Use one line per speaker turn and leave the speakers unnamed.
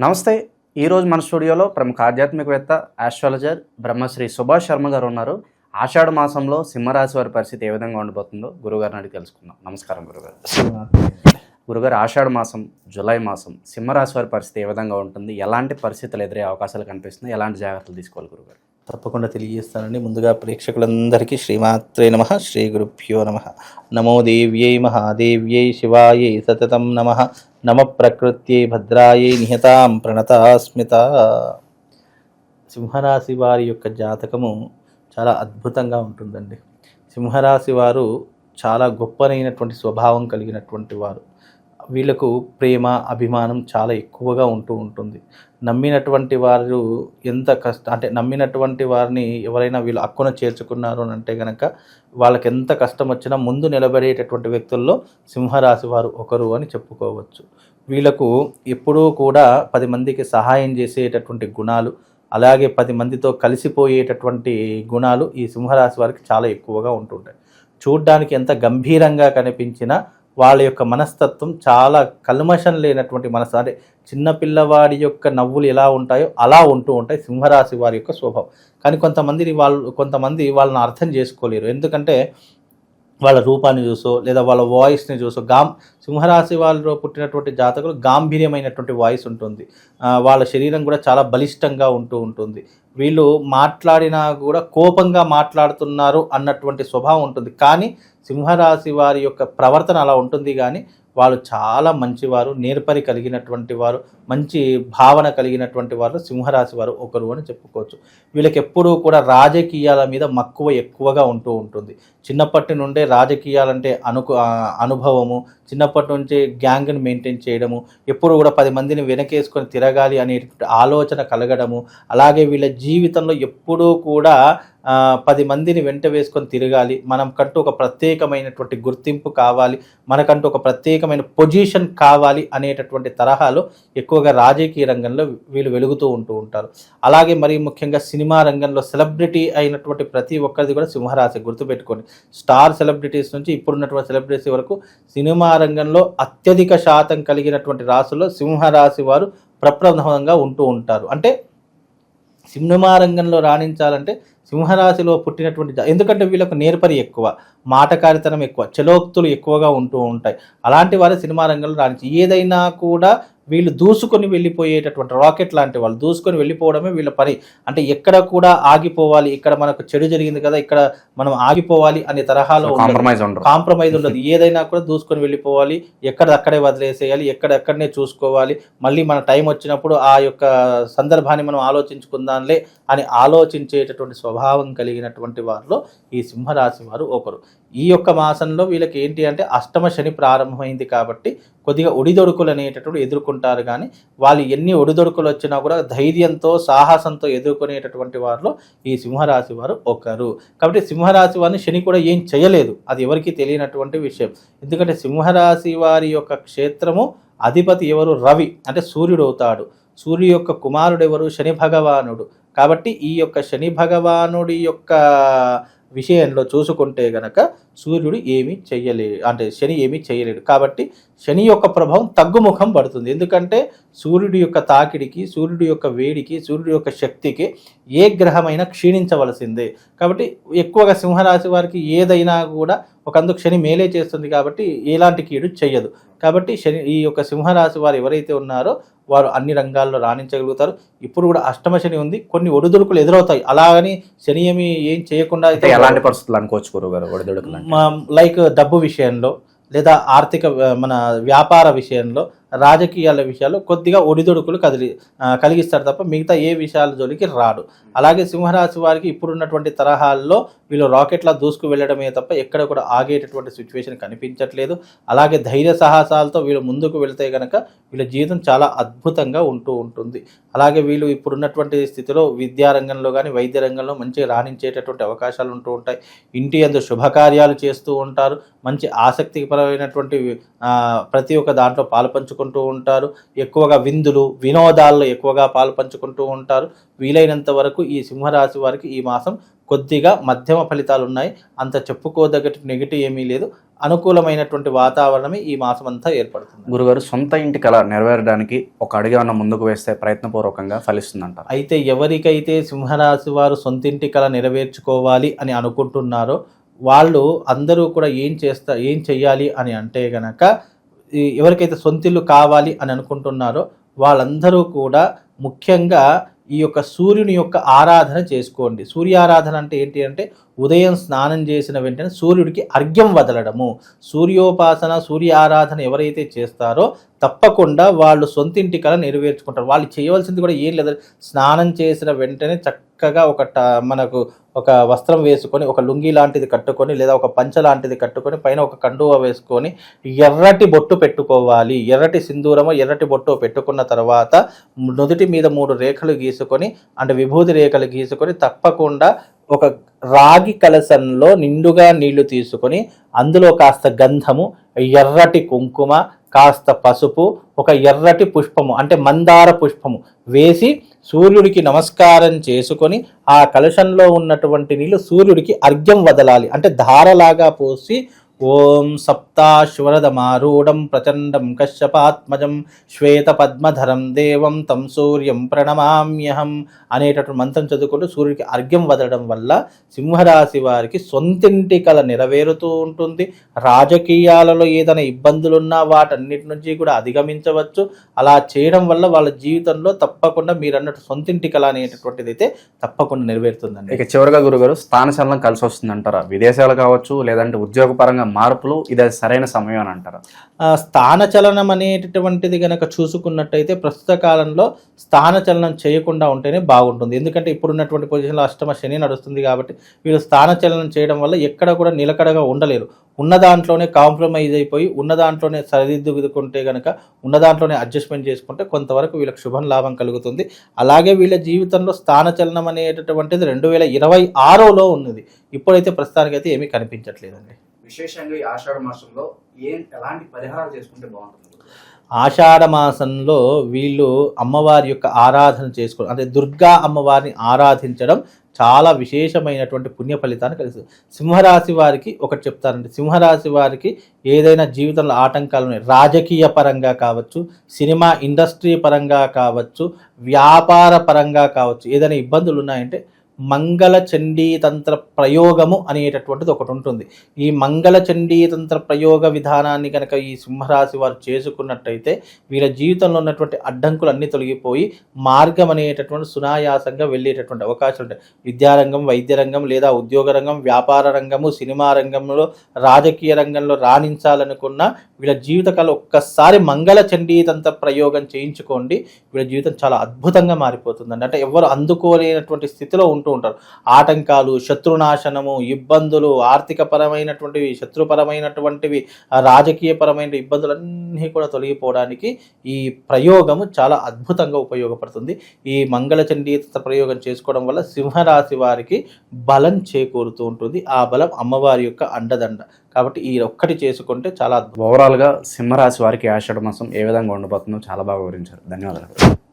నమస్తే. ఈరోజు మన స్టూడియోలో ప్రముఖ ఆధ్యాత్మికవేత్త ఆస్ట్రాలజర్ బ్రహ్మశ్రీ సుభాష్ శర్మ గారు ఉన్నారు. ఆషాఢ మాసంలో సింహరాశి వారి పరిస్థితి ఏ విధంగా ఉండబోతుందో గురుగారిని అడిగి తెలుసుకుందాం. నమస్కారం గురుగారు. గురుగారు ఆషాఢ మాసం జూలై మాసం సింహరాశి వారి పరిస్థితి ఏ విధంగా ఉంటుంది? ఎలాంటి పరిస్థితులు ఎదురే అవకాశాలు కనిపిస్తున్నాయి? ఎలాంటి జాగ్రత్తలు తీసుకోవాలి గురుగారు?
తప్పకుండా తెలియజేస్తానండి. ముందుగా ప్రేక్షకులందరికీ శ్రీమాత్రే నమ శ్రీ గురుభ్యో నమ. నమో దేవ్యై మహాదేవ్యై శివాయై సతతం నమ. నమ ప్రకృత్యై భద్రాయై నిహతాం ప్రణతాస్మిత. సింహరాశి వారి యొక్క జాతకము చాలా అద్భుతంగా ఉంటుందండి. సింహరాశి వారు చాలా గొప్పనైనటువంటి స్వభావం కలిగినటువంటి వారు. వీళ్ళకు ప్రేమ అభిమానం చాలా ఎక్కువగా ఉంటూ ఉంటుంది. నమ్మినటువంటి వారు ఎంత కష్ట అంటే నమ్మినటువంటి వారిని ఎవరైనా వీళ్ళు అక్కున చేర్చుకున్నారు అని అంటే కనుక వాళ్ళకి ఎంత కష్టం వచ్చినా ముందు నిలబడేటటువంటి వ్యక్తుల్లో సింహరాశి వారు ఒకరు అని చెప్పుకోవచ్చు. వీళ్ళకు ఎప్పుడూ కూడా పది మందికి సహాయం చేసేటటువంటి గుణాలు అలాగే పది మందితో కలిసిపోయేటటువంటి గుణాలు ఈ సింహరాశి వారికి చాలా ఎక్కువగా ఉంటుంటాయి. చూడ్డానికి ఎంత గంభీరంగా కనిపించినా వాళ్ళ యొక్క మనస్తత్వం చాలా కల్మషం లేనటువంటి మనసు అంటే చిన్నపిల్లవాడి యొక్క నవ్వులు ఎలా ఉంటాయో అలా ఉంటూ ఉంటాయి సింహరాశి వారి యొక్క స్వభావం. కానీ కొంతమందిని వాళ్ళు కొంతమంది వాళ్ళని అర్థం చేసుకోలేరు. ఎందుకంటే వాళ్ళ రూపాన్ని చూసో లేదా వాళ్ళ వాయిస్ని చూసో గాం సింహరాశి వాళ్ళలో పుట్టినటువంటి జాతకులు గాంభీర్యమైనటువంటి వాయిస్ ఉంటుంది. వాళ్ళ శరీరం కూడా చాలా బలిష్టంగా ఉంటూ ఉంటుంది. వీళ్ళు మాట్లాడినా కూడా కోపంగా మాట్లాడుతున్నారు అన్నటువంటి స్వభావం ఉంటుంది. కానీ సింహరాశి వారి యొక్క ప్రవర్తన అలా ఉంటుంది కానీ వాళ్ళు చాలా మంచివారు నేర్పరి కలిగినటువంటి వారు మంచి భావన కలిగినటువంటి వారు సింహరాశి వారు ఒకరు అని చెప్పుకోవచ్చు. వీళ్ళకి ఎప్పుడూ కూడా రాజకీయాల మీద మక్కువ ఎక్కువగా ఉంటూ ఉంటుంది. చిన్నప్పటి నుండే రాజకీయాలంటే అనుకు అనుభవము చిన్నప్పటి నుంచే గ్యాంగ్ని మెయింటైన్ చేయడము ఎప్పుడు కూడా పది మందిని వెనకేసుకొని తిరగాలి అనేటువంటి ఆలోచన కలగడము అలాగే వీళ్ళ జీవితంలో ఎప్పుడూ కూడా పది మందిని వెంట వేసుకొని తిరగాలి. మనం కంటూ ఒక ప్రత్యేకమైనటువంటి గుర్తింపు కావాలి. మనకంటూ ఒక ప్రత్యేకమైన పొజిషన్ కావాలి అనేటటువంటి తరహాలో ఎక్కువగా రాజకీయ రంగంలో వీళ్ళు వెలుగుతూ ఉంటూ ఉంటారు. అలాగే మరి ముఖ్యంగా సినిమా రంగంలో సెలబ్రిటీ అయినటువంటి ప్రతి ఒక్కరిది కూడా సింహరాశి గుర్తుపెట్టుకోండి. స్టార్ సెలబ్రిటీస్ నుంచి ఇప్పుడున్నటువంటి సెలబ్రిటీస్ వరకు సినిమా రంగంలో అత్యధిక శాతం కలిగినటువంటి రాశుల్లో సింహరాశి వారు ప్రప్రథమంగా ఉంటూ ఉంటారు. అంటే సినిమా రంగంలో రాణించాలంటే సింహరాశిలో పుట్టినటువంటి ఎందుకంటే వీళ్ళకు నేర్పరి ఎక్కువ మాటకారితనం ఎక్కువ చలోక్తులు ఎక్కువగా ఉంటూ ఉంటాయి. అలాంటి వారు సినిమా రంగంలో రాణించి ఏదైనా కూడా వీళ్ళు దూసుకొని వెళ్ళిపోయేటటువంటి రాకెట్ లాంటి వాళ్ళు దూసుకొని వెళ్ళిపోవడమే వీళ్ళ పని. అంటే ఎక్కడ కూడా ఆగిపోవాలి ఇక్కడ మనకు చెడు జరిగింది కదా ఇక్కడ మనం ఆగిపోవాలి అనే తరహాలో ఉండదు.
కాంప్రమైజ్ ఉండరు
కాంప్రమైజ్ ఉండదు. ఏదైనా కూడా దూసుకొని వెళ్ళిపోవాలి ఎక్కడ అక్కడే వదిలేసేయాలి ఎక్కడెక్కడనే చూసుకోవాలి. మళ్ళీ మన టైం వచ్చినప్పుడు ఆ యొక్క సందర్భాన్ని మనం ఆలోచించుకుందాంలే అని ఆలోచించేటటువంటి స్వభావం కలిగినటువంటి వారిలో ఈ సింహరాశి వారు ఒకరు. ఈ యొక్క మాసంలో వీళ్ళకి ఏంటి అంటే అష్టమ శని ప్రారంభమైంది కాబట్టి కొద్దిగా ఒడిదొడుకులు అనేటటువంటి ఎదుర్కొంటారు కానీ వాళ్ళు ఎన్ని ఒడిదొడుకులు వచ్చినా కూడా ధైర్యంతో సాహసంతో ఎదుర్కొనేటటువంటి వారిలో ఈ సింహరాశి వారు ఒకరు. కాబట్టి సింహరాశి వారిని శని కూడా ఏం చేయలేదు. అది ఎవరికీ తెలియనటువంటి విషయం. ఎందుకంటే సింహరాశి వారి యొక్క క్షేత్రము అధిపతి ఎవరు? రవి. అంటే సూర్యుడు అవుతాడు. సూర్యు యొక్క కుమారుడు ఎవరు? శని భగవానుడు. కాబట్టి ఈ యొక్క శని భగవానుడి యొక్క విషయంలో చూసుకుంటే గనక సూర్యుడు ఏమీ చెయ్యలే అంటే శని ఏమీ చేయలేడు కాబట్టి శని యొక్క ప్రభావం తగ్గుముఖం పడుతుంది. ఎందుకంటే సూర్యుడి యొక్క తాకిడికి సూర్యుడి యొక్క వేడికి సూర్యుడి యొక్క శక్తికి ఏ గ్రహమైనా క్షీణించవలసిందే. కాబట్టి ఎక్కువగా సింహరాశి వారికి ఏదైనా కూడా ఒకందుకు శని మేలే చేస్తుంది కాబట్టి ఎలాంటి కీడు చెయ్యదు. కాబట్టి శని ఈ యొక్క సింహరాశి వారు ఎవరైతే ఉన్నారో వారు అన్ని రంగాల్లో రాణించగలుగుతారు. ఇప్పుడు కూడా అష్టమ శని ఉంది. కొన్ని ఒడిదుడుకులు ఎదురవుతాయి. అలాగని శని ఏమి ఏం చేయకుండా
అయితే ఎలాంటి పరిస్థితులు అనుకోవచ్చు గురుగారు ఒడిదుడుకులు?
లైక్ డబ్బు విషయంలో లేదా ఆర్థిక మన వ్యాపార విషయంలో రాజకీయాల విషయాల్లో కొద్దిగా ఒడిదొడుకులు కదిలి కలిగిస్తారు తప్ప మిగతా ఏ విషయాల జోలికి రాడు. అలాగే సింహరాశి వారికి ఇప్పుడున్నటువంటి తరహాల్లో వీళ్ళు రాకెట్లా దూసుకు వెళ్ళడమే తప్ప ఎక్కడ కూడా ఆగేటటువంటి సిచ్యువేషన్ కనిపించట్లేదు. అలాగే ధైర్య సాహసాలతో వీళ్ళు ముందుకు వెళ్తే కనుక వీళ్ళ జీవితం చాలా అద్భుతంగా ఉంటూ ఉంటుంది. అలాగే వీళ్ళు ఇప్పుడున్నటువంటి స్థితిలో విద్యారంగంలో కానీ వైద్య రంగంలో మంచిగా రాణించేటటువంటి అవకాశాలు ఉంటూ ఉంటాయి. ఇంటి అందు శుభకార్యాలు చేస్తూ ఉంటారు. మంచి ఆసక్తిపరమైనటువంటి ప్రతి ఒక్క దాంట్లో పాలుపంచుకుంటూ పంచుకుంటూ ఉంటారు. ఎక్కువగా విందులు వినోదాల్లో ఎక్కువగా పాలు పంచుకుంటూ ఉంటారు. వీలైనంత వరకు ఈ సింహరాశి వారికి ఈ మాసం కొద్దిగా మధ్యమ ఫలితాలు ఉన్నాయి. అంత చెప్పుకోదగ్గటి నెగిటివ్ ఏమీ లేదు. అనుకూలమైనటువంటి వాతావరణమే ఈ మాసం అంతా ఏర్పడుతుంది.
గురుగారు సొంత ఇంటి కళ నెరవేరడానికి ఒక అడుగు ఏమన్నా ముందుకు వేస్తే ప్రయత్నపూర్వకంగా ఫలిస్తుందంటారు.
అయితే ఎవరికైతే సింహరాశి వారు సొంతింటి కళ నెరవేర్చుకోవాలి అని అనుకుంటున్నారో వాళ్ళు అందరూ కూడా ఏం చేస్తా ఏం చెయ్యాలి అని అంటే గనక ఎవరికైతే సొంతిల్లు కావాలి అని అనుకుంటున్నారో వాళ్ళందరూ కూడా ముఖ్యంగా ఈ యొక్క సూర్యుని యొక్క ఆరాధన చేసుకోండి. సూర్యారాధన అంటే ఏంటి అంటే ఉదయం స్నానం చేసిన వెంటనే సూర్యుడికి అర్ఘ్యం వదలడము. సూర్యోపాసన సూర్య ఆరాధన ఎవరైతే చేస్తారో తప్పకుండా వాళ్ళు సొంతింటి కళ నెరవేర్చుకుంటారు. వాళ్ళు చేయవలసింది కూడా ఏం లేదు. స్నానం చేసిన వెంటనే చక్క చక్కగా ఒక ట- మనకు ఒక వస్త్రం వేసుకొని ఒక లుంగి లాంటిది కట్టుకొని లేదా ఒక పంచ లాంటిది కట్టుకొని పైన ఒక కండువ వేసుకొని ఎర్రటి బొట్టు పెట్టుకోవాలి. ఎర్రటి సింధూరము ఎర్రటి బొట్టు పెట్టుకున్న తర్వాత నుదుటి మీద మూడు రేఖలు గీసుకొని అంటే విభూతి రేఖలు గీసుకొని తప్పకుండా ఒక రాగి కలసంలో నిండుగా నీళ్ళు తీసుకొని అందులో కాస్త గంధము ఎర్రటి కుంకుమ కాస్త పసుపు ఒక ఎర్రటి పుష్పము అంటే మందార పుష్పము వేసి సూర్యుడికి నమస్కారం చేసుకొని ఆ కలశంలో ఉన్నటువంటి నీళ్ళు సూర్యుడికి అర్ఘ్యం వదలాలి. అంటే ధారలాగా పోసి ఓం సప్తాశ్వరదమారూఢం ప్రచండం కశ్యపాత్మజం శ్వేత పద్మధరం దేవం తం సూర్యం ప్రణమామ్యహం అనేటటువంటి మంత్రం చదువుకుంటూ సూర్యుడికి అర్ఘ్యం వదలడం వల్ల సింహరాశి వారికి సొంతింటి కల నెరవేరుతూ ఉంటుంది. రాజకీయాలలో ఏదైనా ఇబ్బందులున్నా వాటన్నిటి నుంచి కూడా అధిగమించవచ్చు. అలా చేయడం వల్ల వాళ్ళ జీవితంలో తప్పకుండా మీరు అన్నట్టు సొంతింటి కళ అనేటటువంటిది అయితే తప్పకుండా నెరవేరుతుందండి.
ఇక చివరిగా గురుగారు స్థానచలనం కలిసి వస్తుంది అంటారా విదేశాలు కావచ్చు లేదంటే ఉద్యోగపరంగా మార్పులు ఇది సరైన సమయం అని అంటారు?
స్థానచలనం అనేటటువంటిది కనుక చూసుకున్నట్టయితే ప్రస్తుత కాలంలో స్థానచలనం చేయకుండా ఉంటేనే బాగుంటుంది. ఎందుకంటే ఇప్పుడున్నటువంటి పొజిషన్లో అష్టమ శని నడుస్తుంది కాబట్టి వీళ్ళు స్థానచలనం చేయడం వల్ల ఎక్కడ కూడా నిలకడగా ఉండలేరు. ఉన్న దాంట్లోనే కాంప్రమైజ్ అయిపోయి ఉన్న దాంట్లోనే సరిదిద్దుకుంటే కనుక ఉన్న దాంట్లోనే అడ్జస్ట్మెంట్ చేసుకుంటే కొంతవరకు వీళ్ళకి శుభం లాభం కలుగుతుంది. అలాగే వీళ్ళ జీవితంలో స్థానచలనం అనేటటువంటిది రెండు వేల ఇరవై ఆరోలో ఉన్నది. ఇప్పుడైతే ప్రస్తుతానికైతే ఏమీ కనిపించట్లేదండి.
విశేషంగా ఈ ఆషాఢ మాసంలో ఏం ఎలాంటి పరిహారం చేసుకుంటే బాగుంటుంది?
ఆషాఢ మాసంలో వీళ్ళు అమ్మవారి యొక్క ఆరాధన చేసుకోవడం అంటే దుర్గా అమ్మవారిని ఆరాధించడం చాలా విశేషమైనటువంటి పుణ్య ఫలితాన్ని కలిసి సింహరాశి వారికి ఒకటి చెప్తారండి. సింహరాశి వారికి ఏదైనా జీవితంలో ఆటంకాలు ఉన్నాయి. రాజకీయ పరంగా కావచ్చు సినిమా ఇండస్ట్రీ పరంగా కావచ్చు వ్యాపార పరంగా కావచ్చు ఏదైనా ఇబ్బందులు ఉన్నాయంటే మంగళ చండీ తంత్ర ప్రయోగము అనేటటువంటిది ఒకటి ఉంటుంది. ఈ మంగళ చండీ తంత్ర ప్రయోగ విధానాన్ని కనుక ఈ సింహరాశి వారు చేసుకున్నట్టయితే వీళ్ళ జీవితంలో ఉన్నటువంటి అడ్డంకులు అన్నీ తొలగిపోయి మార్గం అనేటటువంటి సునాయాసంగా వెళ్ళేటటువంటి అవకాశాలు ఉంటాయి. విద్యారంగం వైద్య రంగం లేదా ఉద్యోగ రంగం వ్యాపార రంగము సినిమా రంగంలో రాజకీయ రంగంలో రాణించాలనుకున్న వీళ్ళ జీవితకాలం ఒక్కసారి మంగళ చండీ తంత్ర ప్రయోగం చేయించుకోండి. వీళ్ళ జీవితం చాలా అద్భుతంగా మారిపోతుందండి. అంటే ఎవరు అందుకోలేనటువంటి స్థితిలో ఉంటూ ఉంటారు. ఆటంకాలు శత్రునాశనము ఇబ్బందులు ఆర్థికపరమైనటువంటివి శత్రుపరమైనటువంటివి రాజకీయపరమైన ఇబ్బందులన్నీ కూడా తొలగిపోవడానికి ఈ ప్రయోగము చాలా అద్భుతంగా ఉపయోగపడుతుంది. ఈ మంగళ చండీత ప్రయోగం చేసుకోవడం వల్ల సింహరాశి వారికి బలం చేకూరుతూ ఉంటుంది. ఆ బలం అమ్మవారి యొక్క అండదండ. కాబట్టి ఈ ఒక్కటి చేసుకుంటే చాలా
ఓవరాల్గా సింహరాశి వారికి ఆషాఢ మాసం ఏ విధంగా ఉండబోతుందో చాలా బాగా వివరించారు. ధన్యవాదాలు.